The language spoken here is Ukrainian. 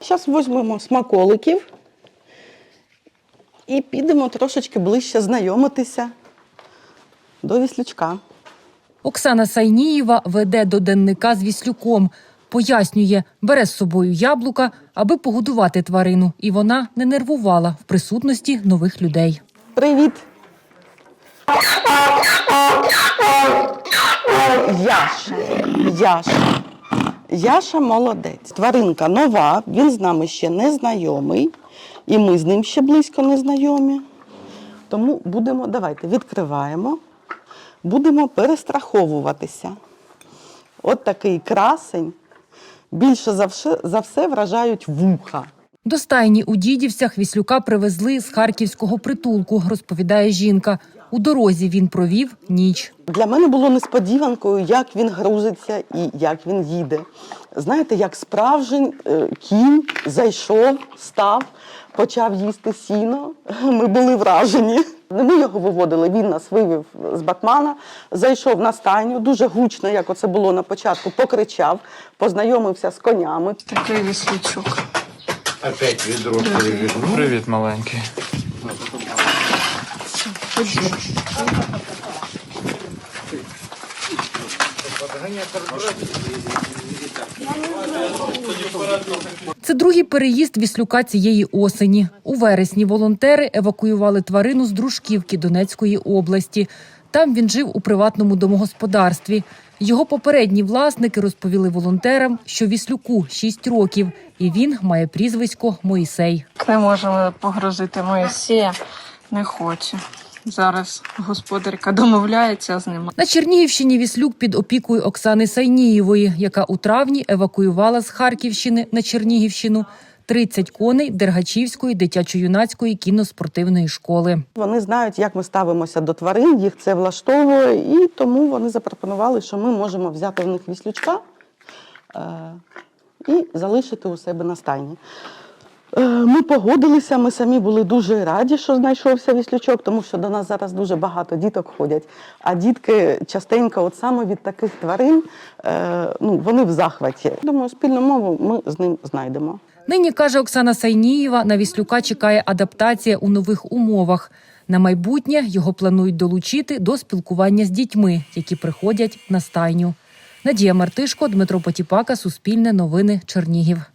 Зараз візьмемо смаколиків і підемо трошечки ближче знайомитися до віслючка. Оксана Сайнієва веде до денника з віслюком. Пояснює, бере з собою яблука, аби погодувати тварину, і вона не нервувала в присутності нових людей. Привіт! Яша. Яша. Яша молодець. Тваринка нова, він з нами ще не знайомий, і ми з ним ще близько не знайомі. Тому будемо, давайте відкриваємо, будемо перестраховуватися. От такий красень. Більше за все, за все вражають вуха. До стайні у дідівцях віслюка привезли з харківського притулку, розповідає жінка. У дорозі він провів ніч. Для мене було несподіванкою, як він грузиться і як він їде. Знаєте, як справжній е, кінь зайшов, став, почав їсти сіно. Ми були вражені. Не ми його виводили, він нас вивів з Батмана, зайшов на стайню, дуже гучно, як оце було на початку, покричав, познайомився з конями. Такий віслючок. Опять ведро перевернул. Привіт, маленький. Це другий переїзд віслюка цієї осені. У вересні волонтери евакуювали тварину з Дружківки Донецької області. Там він жив у приватному домогосподарстві. Його попередні власники розповіли волонтерам, що віслюку 6 років, і він має прізвисько Моїсей. Не можемо погрузити Моїсея. Не хоче. Зараз господарка домовляється з ним. На Чернігівщині віслюк під опікою Оксани Сайнієвої, яка у травні евакуювала з Харківщини на Чернігівщину 30 коней Дергачівської дитячо-юнацької кіноспортивної школи. Вони знають, як ми ставимося до тварин, їх це влаштовує, і тому вони запропонували, що ми можемо взяти в них віслючка е, і залишити у себе на стайні. Е, Ми погодилися, ми самі були дуже раді, що знайшовся віслючок, тому що до нас зараз дуже багато діток ходять. А дітки частенько, от саме від таких тварин, е, ну, вони в захваті. Думаю, спільну мову ми з ним знайдемо. Нині каже Оксана Сайнієва, на віслюка чекає адаптація у нових умовах. На майбутнє його планують долучити до спілкування з дітьми, які приходять на стайню. Надія Мартишко, Дмитро Потіпака, Суспільне новини, Чернігів.